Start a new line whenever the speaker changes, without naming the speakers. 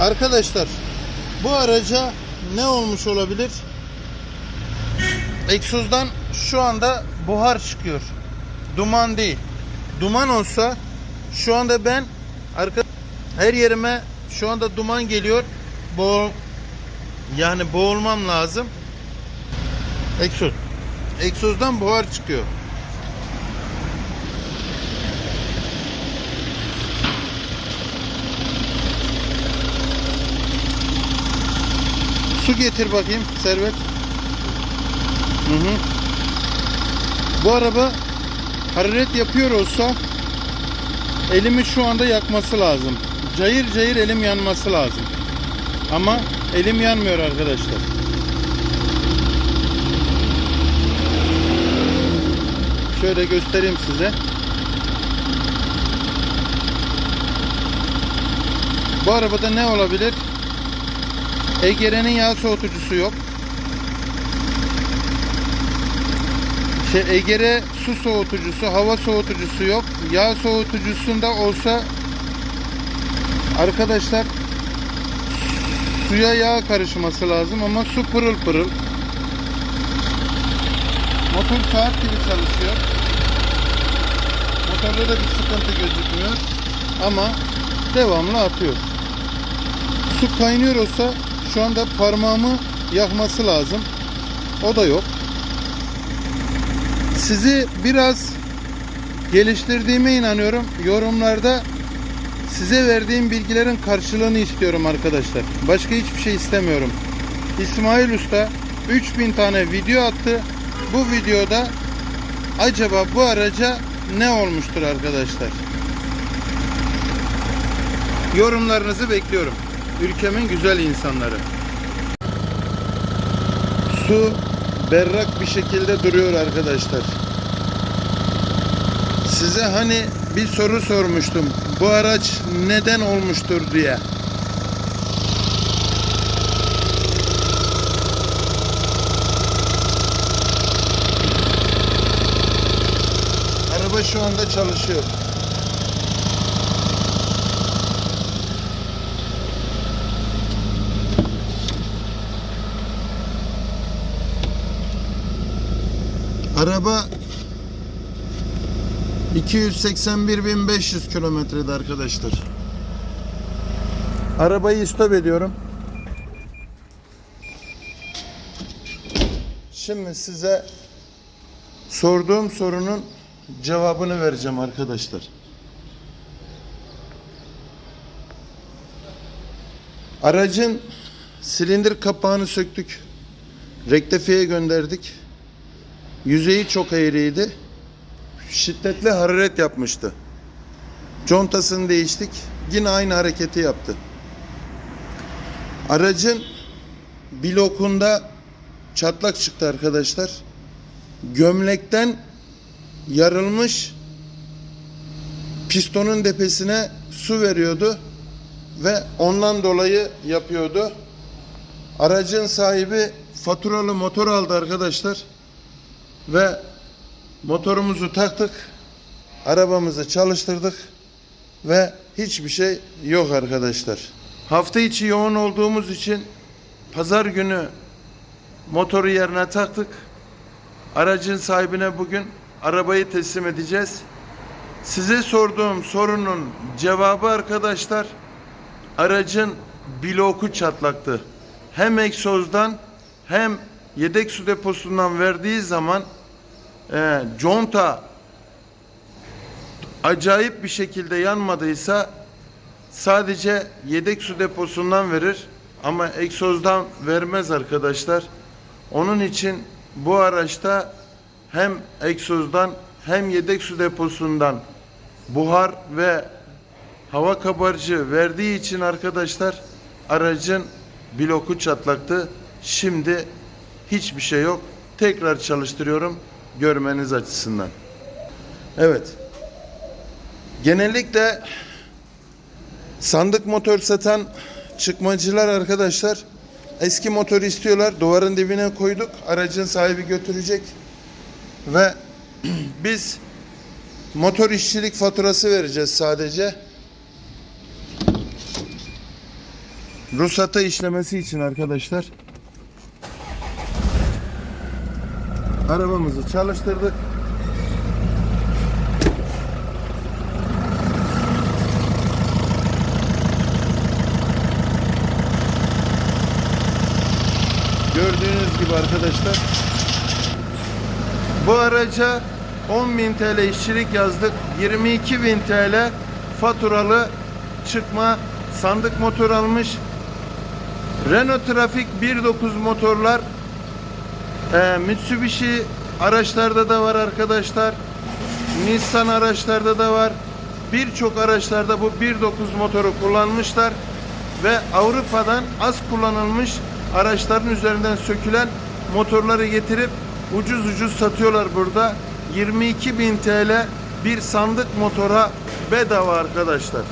Arkadaşlar bu araca ne olmuş olabilir? Egzozdan şu anda buhar çıkıyor. Duman değil. Duman olsa şu anda ben arka her yerime şu anda duman geliyor. Boğul yani boğulmam lazım. Egzoz. Egzozdan buhar çıkıyor. Su getir bakayım Servet. Hı hı. Bu araba hararet yapıyor olsa elimi şu anda yakması lazım. Cayır cayır elim yanması lazım. Ama elim yanmıyor arkadaşlar. Şöyle göstereyim size. Bu arabada ne olabilir? Egere'nin yağ soğutucusu yok. Şey Egere su soğutucusu, hava soğutucusu yok. Yağ soğutucusunda olsa arkadaşlar suya yağ karışması lazım ama su pırıl pırıl. Motor saat gibi çalışıyor. Motorda da bir sıkıntı gözükmüyor. Ama devamlı atıyor. Su kaynıyor olsa şu anda parmağımı yakması lazım. O da yok. Sizi biraz geliştirdiğime inanıyorum. Yorumlarda size verdiğim bilgilerin karşılığını istiyorum arkadaşlar. Başka hiçbir şey istemiyorum. İsmail Usta 3000 tane video attı. Bu videoda acaba bu araca ne olmuştur arkadaşlar? Yorumlarınızı bekliyorum. Ülkemin güzel insanları. Su berrak bir şekilde duruyor arkadaşlar. Size hani bir soru sormuştum. Bu araç neden olmuştur diye. Araba şu anda çalışıyor. Araba 281.500 kilometrede arkadaşlar. Arabayı stop ediyorum. Şimdi size sorduğum sorunun cevabını vereceğim arkadaşlar. Aracın silindir kapağını söktük. Rektifiye gönderdik. Yüzeyi çok eğriydi. Şiddetli hararet yapmıştı. Contasını değiştik. Yine aynı hareketi yaptı. Aracın blokunda çatlak çıktı arkadaşlar. Gömlekten yarılmış pistonun tepesine su veriyordu ve ondan dolayı yapıyordu. Aracın sahibi faturalı motor aldı arkadaşlar ve motorumuzu taktık. Arabamızı çalıştırdık ve hiçbir şey yok arkadaşlar. Hafta içi yoğun olduğumuz için pazar günü motoru yerine taktık. Aracın sahibine bugün arabayı teslim edeceğiz. Size sorduğum sorunun cevabı arkadaşlar aracın bloku çatlaktı. Hem egzozdan hem yedek su deposundan verdiği zaman e, conta acayip bir şekilde yanmadıysa sadece yedek su deposundan verir ama egzozdan vermez arkadaşlar. Onun için bu araçta hem egzozdan hem yedek su deposundan buhar ve hava kabarcı verdiği için arkadaşlar aracın bloku çatlaktı. Şimdi hiçbir şey yok. Tekrar çalıştırıyorum görmeniz açısından. Evet. Genellikle sandık motor satan çıkmacılar arkadaşlar eski motor istiyorlar. Duvarın dibine koyduk. Aracın sahibi götürecek. Ve biz motor işçilik faturası vereceğiz sadece. ruhsata işlemesi için arkadaşlar. Arabamızı çalıştırdık. Gördüğünüz gibi arkadaşlar bu araca 10.000 TL işçilik yazdık. 22.000 TL faturalı çıkma sandık motor almış. Renault Traffic 1.9 motorlar ee, Mitsubishi araçlarda da var arkadaşlar. Nissan araçlarda da var. Birçok araçlarda bu 1.9 motoru kullanmışlar ve Avrupa'dan az kullanılmış araçların üzerinden sökülen motorları getirip ucuz ucuz satıyorlar burada. 22.000 TL bir sandık motora bedava arkadaşlar.